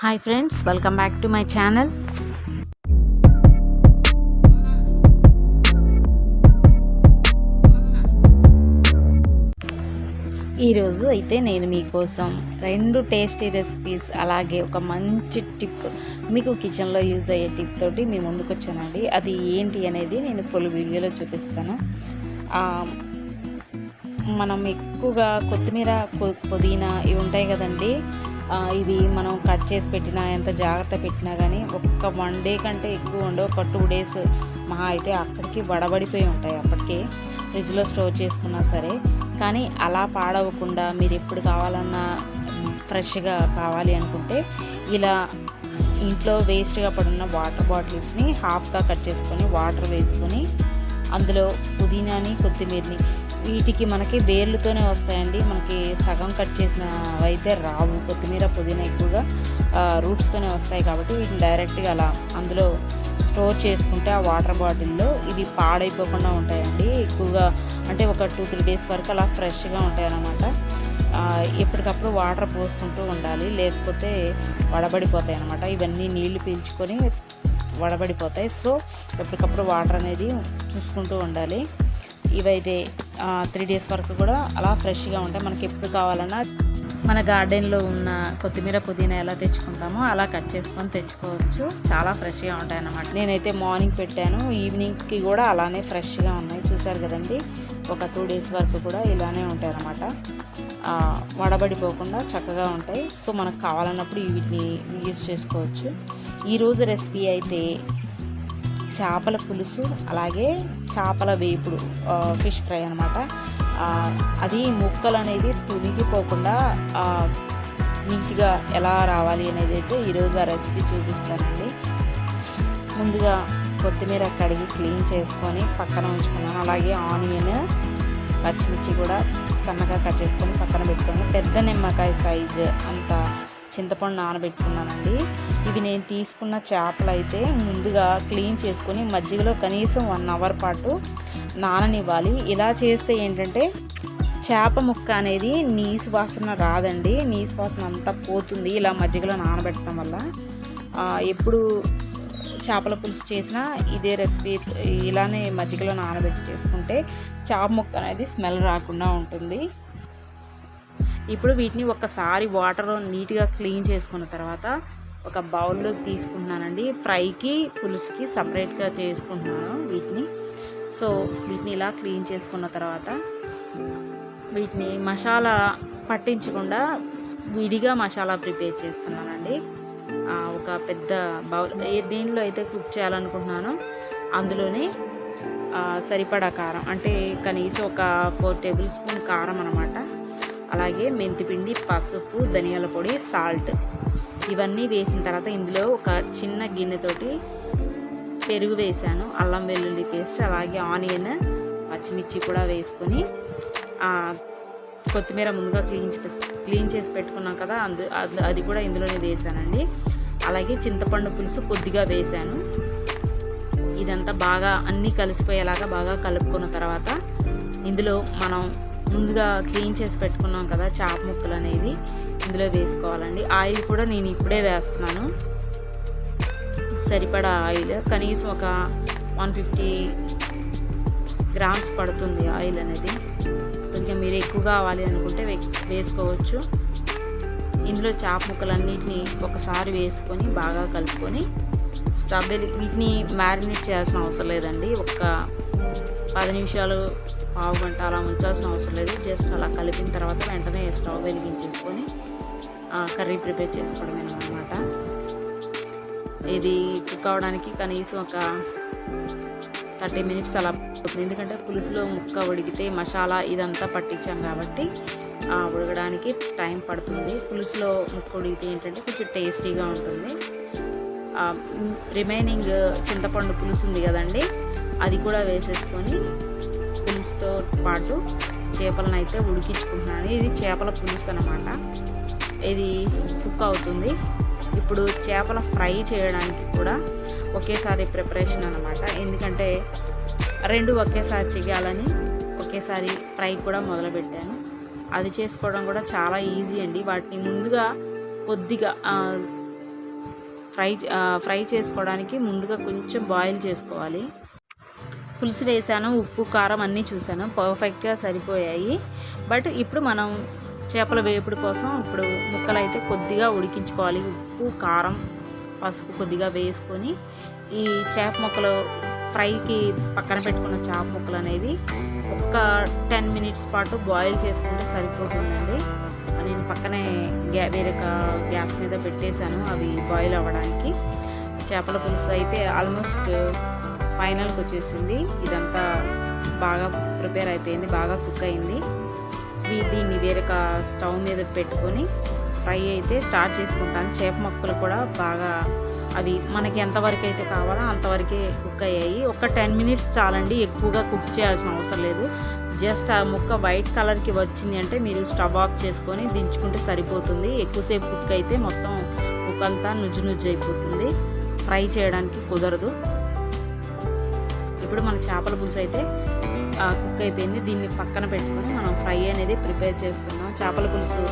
Hi friends welcome back to my channel ఈరోజు అయితే నేను మీకోసం రెండు టేస్టీ రెసిపీస్ అలాగే ఒక మంచి టిప్ మీకు కిచెన్లో యూజ్ అయ్యే టిప్ తోటి మీ ముందుకు వచ్చానండి. అది ఏంటి అనేది నేను ఫుల్ వీడియోలో చూపిస్తాను. మనం ఎక్కువగా కొత్తిమీర పుదీనా ఇవి ఉంటాయి కదండి. ఇవి మనం కట్ చేసి పెట్టినా ఎంత జాగ్రత్త పెట్టినా కానీ ఒక్క వన్ డే కంటే ఎక్కువ ఉండవు. ఒక టూ డేస్ మహా అయితే అక్కడికి వడబడిపోయి ఉంటాయి అప్పటికే. ఫ్రిడ్జ్లో స్టోర్ చేసుకున్నా సరే. కానీ అలా పాడవకుండా మీరు ఎప్పుడు కావాలన్నా ఫ్రెష్గా కావాలి అనుకుంటే ఇలా ఇంట్లో వేస్ట్గా పడున్న వాటర్ బాటిల్స్ని హాఫ్గా కట్ చేసుకొని వాటర్ వేసుకొని అందులో పుదీనాని కొత్తిమీరని వీటికి మనకి వేర్లతోనే వస్తాయండి. మనకి సగం కట్ చేసిన అయితే రావు. కొత్తిమీర పుదీనా ఎక్కువగా రూట్స్తోనే వస్తాయి కాబట్టి వీటిని డైరెక్ట్గా అలా అందులో స్టోర్ చేసుకుంటే ఆ వాటర్ బాటిల్లో ఇవి పాడైపోకుండా ఉంటాయండి. ఎక్కువగా అంటే ఒక టూ త్రీ డేస్ వరకు అలా ఫ్రెష్గా ఉంటాయన్నమాట. ఎప్పటికప్పుడు వాటర్ పోసుకుంటూ ఉండాలి. లేకపోతే వడబడిపోతాయి అన్నమాట ఇవన్నీ నీళ్ళు పీల్చుకొని వడబడిపోతాయి. సో ఎప్పటికప్పుడు వాటర్ అనేది చూసుకుంటూ ఉండాలి. ఇవైతే త్రీ డేస్ వరకు కూడా అలా ఫ్రెష్గా ఉంటాయి. మనకి ఎప్పుడు కావాలన్నా మన గార్డెన్లో ఉన్న కొత్తిమీర పుదీనా ఎలా తెచ్చుకుంటామో అలా కట్ చేసుకొని తెచ్చుకోవచ్చు. చాలా ఫ్రెష్గా ఉంటాయి అన్నమాట నేనైతే మార్నింగ్ పెట్టాను. ఈవినింగ్కి కూడా అలానే ఫ్రెష్గా ఉన్నాయి. చూసారు కదండి? ఒక టూ డేస్ వరకు కూడా ఇలానే ఉంటాయి అన్నమాట వడబడిపోకుండా చక్కగా ఉంటాయి. సో మనకు కావాలన్నప్పుడు వీటిని యూజ్ చేసుకోవచ్చు. ఈరోజు రెసిపీ అయితే చేపల పులుసు అలాగే చేపల వేపుడు ఫిష్ ఫ్రై అనమాట అది ముక్కలు అనేది తునిగిపోకుండా నీట్గా ఎలా రావాలి అనేది అయితే ఈరోజు ఆ రెసిపీ చూపిస్తానండి. ముందుగా కొత్తిమీర కడిగి క్లీన్ చేసుకొని పక్కన ఉంచుకున్నాను. అలాగే ఆనియన్ పచ్చిమిర్చి కూడా సన్నగా కట్ చేసుకొని పక్కన పెట్టుకున్నాను. పెద్ద నిమ్మకాయ సైజు అంత చింతపండు నానబెట్టుకున్నానండి. ఇవి నేను తీసుకున్న చేపలు అయితే ముందుగా క్లీన్ చేసుకొని మజ్జిగలో కనీసం వన్ అవర్ పాటు నాననివ్వాలి. ఇలా చేస్తే ఏంటంటే చేప ముక్క అనేది నీసు వాసన రాదండి. నీసు వాసన అంతా పోతుంది ఇలా మజ్జిగలో నానబెట్టడం వల్ల. ఎప్పుడు చేపల పులుసు చేసినా ఇదే రెసిపీ ఇలానే మజ్జిగలో నానబెట్టి చేసుకుంటే చేప ముక్క అనేది స్మెల్ రాకుండా ఉంటుంది. ఇప్పుడు వీటిని ఒకసారి వాటర్ నీట్గా క్లీన్ చేసుకున్న తర్వాత ఒక బౌల్లోకి తీసుకుంటున్నానండి. ఫ్రైకి పులుసుకి సపరేట్గా చేసుకుంటున్నాను వీటిని. సో వీటిని ఇలా క్లీన్ చేసుకున్న తర్వాత వీటిని మసాలా పట్టించకుండా విడిగా మసాలా ప్రిపేర్ చేస్తున్నానండి. ఒక పెద్ద బౌల్ ఏ దీనిలో అయితే కుక్ చేయాలనుకుంటున్నానో అందులోనే సరిపడా కారం అంటే కనీసం ఒక ఫోర్ టేబుల్ స్పూన్ కారం అనమాట అలాగే మెంతిపిండి పసుపు ధనియాల పొడి సాల్ట్ ఇవన్నీ వేసిన తర్వాత ఇందులో ఒక చిన్న గిన్నెతోటి పెరుగు వేసాను అల్లం వెల్లుల్లి పేస్ట్ అలాగే ఆనియన్ పచ్చిమిర్చి కూడా వేసుకొని కొత్తిమీర ముందుగా క్లీన్ క్లీన్ చేసి పెట్టుకున్నాం కదా అందు అది- అది కూడా ఇందులోనే వేసానండి అలాగే చింతపండు పులుసు కొద్దిగా వేసాను ఇదంతా బాగా అన్నీ కలిసిపోయేలాగా బాగా కలుపుకున్న తర్వాత ఇందులో మనం ముందుగా క్లీన్ చేసి పెట్టుకున్నాం కదా చాప ముక్కలు అనేవి ఇందులో వేసుకోవాలండి. ఆయిల్ కూడా నేను ఇప్పుడే వేస్తున్నాను. సరిపడా ఆయిల్. కనీసం ఒక వన్ ఫిఫ్టీ గ్రామ్స్ పడుతుంది ఆయిల్ అనేది. కొంచెం మీరు ఎక్కువ కావాలి అనుకుంటే వే- వేసుకోవచ్చు. ఇందులో చాప ముక్కలన్నిటిని ఒకసారి వేసుకొని బాగా కలుపుకొని స్టవ్ వీటిని మ్యారినేట్ చేయాల్సిన అవసరం లేదండి. ఒక పది నిమిషాలు పావు గంట అలా ఉంచాల్సిన అవసరం లేదు. జస్ట్ అలా కలిపిన తర్వాత వెంటనే స్టవ్ వెలిగించేసుకొని కర్రీ ప్రిపేర్ చేసుకోవడమే అనమాట ఇది కుక్ అవడానికి కనీసం ఒక థర్టీ మినిట్స్ అలా పడుతుంది. ఎందుకంటే పులుసులో ముక్క ఉడికితే మసాలా ఇదంతా పట్టించాం కాబట్టి ఉడకడానికి టైం పడుతుంది. పులుసులో ముక్క ఉడికితే ఏంటంటే కొంచెం టేస్టీగా ఉంటుంది. రిమైనింగ్ చింతపండు పులుసు ఉంది కదండి? అది కూడా వేసేసుకొని పులుసుతో పాటు చేపలను అయితే ఉడికించుకుంటున్నాను. ఇది చేపల పులుసు అనమాట ఇది కుక్ అవుతుంది. ఇప్పుడు చేపల ఫ్రై చేయడానికి కూడా ఒకేసారి ప్రిపరేషన్ అనమాట ఎందుకంటే రెండు ఒకేసారి చేయాలని ఒకేసారి ఫ్రై కూడా మొదలుపెట్టాను. అది చేసుకోవడం కూడా చాలా ఈజీ అండి. వాటిని ముందుగా కొద్దిగా ఫ్రై ఫ్రై చేసుకోవడానికి ముందుగా కొంచెం బాయిల్ చేసుకోవాలి. పులుసు వేసాను ఉప్పు కారం అన్నీ చూసాను. పర్ఫెక్ట్గా సరిపోయాయి. బట్ ఇప్పుడు మనం చేపల వేపుడు కోసం ఇప్పుడు ముక్కలు అయితే కొద్దిగా ఉడికించుకోవాలి. ఉప్పు కారం పసుపు కొద్దిగా వేసుకొని ఈ చేప ముక్కలు ఫ్రైకి పక్కన పెట్టుకున్న చేప ముక్కలు అనేది ఒక టెన్ మినిట్స్ పాటు బాయిల్ చేసుకుంటే సరిపోతుందండి. నేను పక్కనే గ్యా వేరే కా- గ్యాస్ మీద పెట్టేశాను. అవి బాయిల్ అవ్వడానికి. చేపల పులుసు అయితే ఆల్మోస్ట్ ఫైనల్కి వచ్చేసింది ఇదంతా బాగా ప్రిపేర్ అయిపోయింది బాగా కుక్ అయింది. దీన్ని వేరొక స్టవ్ మీద పెట్టుకొని ఫ్రై అయితే స్టార్ట్ చేసుకుంటాను. చేప మొక్కలు కూడా బాగా అవి మనకి ఎంతవరకు అయితే కావాలో అంతవరకే కుక్ అయ్యాయి. ఒక టెన్ మినిట్స్ చాలండి ఎక్కువగా కుక్ చేయాల్సిన అవసరం లేదు. జస్ట్ ఆ ముక్క వైట్ కలర్కి వచ్చింది అంటే మీరు స్టవ్ ఆఫ్ చేసుకొని దించుకుంటే సరిపోతుంది. ఎక్కువసేపు కుక్ అయితే మొత్తం ముక్క అంతా నుజ్జు నుజ్జు అయిపోతుంది. ఫ్రై చేయడానికి కుదరదు. ఇప్పుడు మన చేపల పులుసు అయితే కుక్ అయిపోయింది. దీన్ని పక్కన పెట్టుకొని మనం ఫ్రై అనేది ప్రిపేర్ చేసుకున్నాం చేపల పులుసు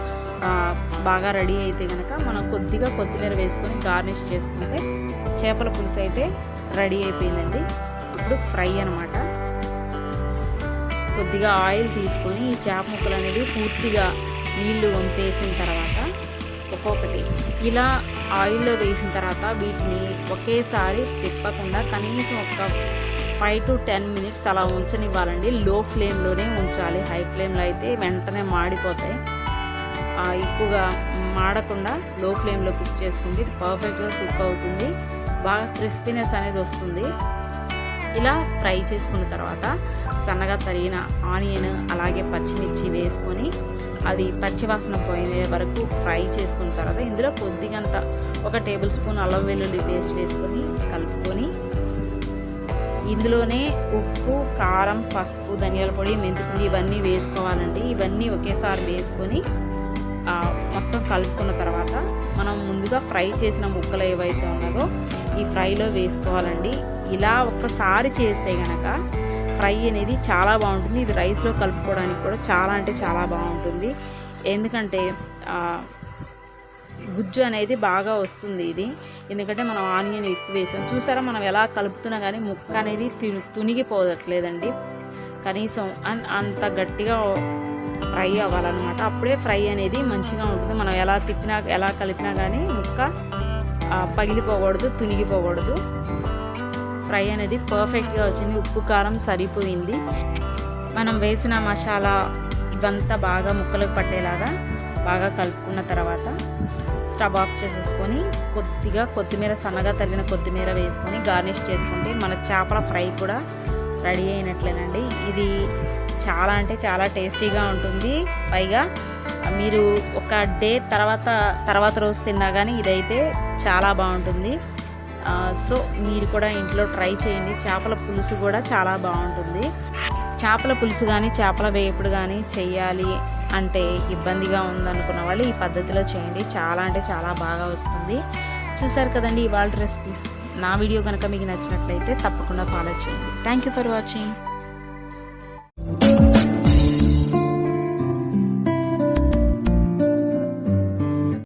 బాగా రెడీ అయితే కనుక మనం కొద్దిగా కొత్తిమీర వేసుకొని గార్నిష్ చేసుకుంటే చేపల పులుసు అయితే రెడీ అయిపోయిందండి. ఇప్పుడు ఫ్రై అనమాట కొద్దిగా ఆయిల్ తీసుకొని ఈ చేప ముక్కలు అనేది పూర్తిగా నీళ్ళు వంపేసిన తర్వాత ఒక్కొక్కటి ఇలా ఆయిల్లో వేసిన తర్వాత వీటిని ఒకేసారి తిప్పకుండా కనీసం ఒక ఫైవ్ టు టెన్ మినిట్స్ అలా ఉంచనివ్వాలండి. లో ఫ్లేమ్లోనే ఉంచాలి. హై ఫ్లేమ్లో అయితే వెంటనే మాడిపోతాయి. ఎక్కువగా మాడకుండా లో ఫ్లేమ్లో కుక్ చేసుకుంటే ఇది పర్ఫెక్ట్గా కుక్ అవుతుంది. బాగా క్రిస్పీనెస్ అనేది వస్తుంది. ఇలా ఫ్రై చేసుకున్న తర్వాత సన్నగా తరిగిన ఆనియన్ అలాగే పచ్చిమిర్చి వేసుకొని అది పచ్చివాసన పోయే వరకు ఫ్రై చేసుకున్న తర్వాత ఇందులో కొద్దిగంత ఒక టేబుల్ స్పూన్ అల్లం వెల్లుల్లి పేస్ట్ వేసుకొని కలుపుకొని ఇందులోనే ఉప్పు కారం పసుపు ధనియాల పొడి మెంతిపొడి ఇవన్నీ వేసుకోవాలండి. ఇవన్నీ ఒకేసారి వేసుకొని మొత్తం కలుపుకున్న తర్వాత మనం ముందుగా ఫ్రై చేసిన ముక్కలు ఏవైతే ఉన్నదో ఈ ఫ్రైలో వేసుకోవాలండి. ఇలా ఒక్కసారి చేస్తే కనుక ఫ్రై అనేది చాలా బాగుంటుంది. ఇది రైస్లో కలుపుకోవడానికి కూడా చాలా అంటే చాలా బాగుంటుంది. ఎందుకంటే గుజ్జు అనేది బాగా వస్తుంది ఇది. ఎందుకంటే మనం ఆనియన్ ఎక్కువ వేసాం. చూసారా మనం ఎలా కలుపుతున్నా కానీ ముక్క అనేది తునిగిపోవట్లేదండి. కనీసం అన్- అంత గట్టిగా ఫ్రై అవ్వాలన్నమాట. అప్పుడే ఫ్రై అనేది మంచిగా ఉంటుంది. మనం ఎలా తిప్పినా ఎలా కలిపినా కానీ ముక్క పగిలిపోకూడదు తునిగిపోకూడదు. ఫ్రై అనేది పర్ఫెక్ట్గా వచ్చింది. ఉప్పు కారం సరిపోయింది. మనం వేసిన మసాలా ఇవంతా బాగా ముక్కలకు పట్టేలాగా బాగా కలుపుకున్న తర్వాత స్టవ్ ఆఫ్ చేసేసుకొని కొద్దిగా కొత్తిమీర సన్నగా తరిగిన కొత్తిమీర వేసుకొని గార్నిష్ చేసుకుంటే మన చేపల ఫ్రై కూడా రెడీ అయినట్లేనండి. ఇది చాలా అంటే చాలా టేస్టీగా ఉంటుంది. పైగా మీరు ఒక డే తర్వాత తర్వాత రోజు తిన్నా కానీ ఇదైతే చాలా బాగుంటుంది. సో మీరు కూడా ఇంట్లో ట్రై చేయండి. చేపల పులుసు కూడా చాలా బాగుంటుంది. చేపల పులుసు కానీ చేపల వేపుడు కానీ చేయాలి అంటే ఇబ్బందిగా ఉందనుకున్న వాళ్ళు ఈ పద్ధతిలో చేయండి. చాలా అంటే చాలా బాగా వస్తుంది. చూసారు కదండి ఇవాళ రెసిపీస్ నా వీడియో కనుక మీకు నచ్చినట్లయితే తప్పకుండా ఫాలో చేయండి. Thank you for watching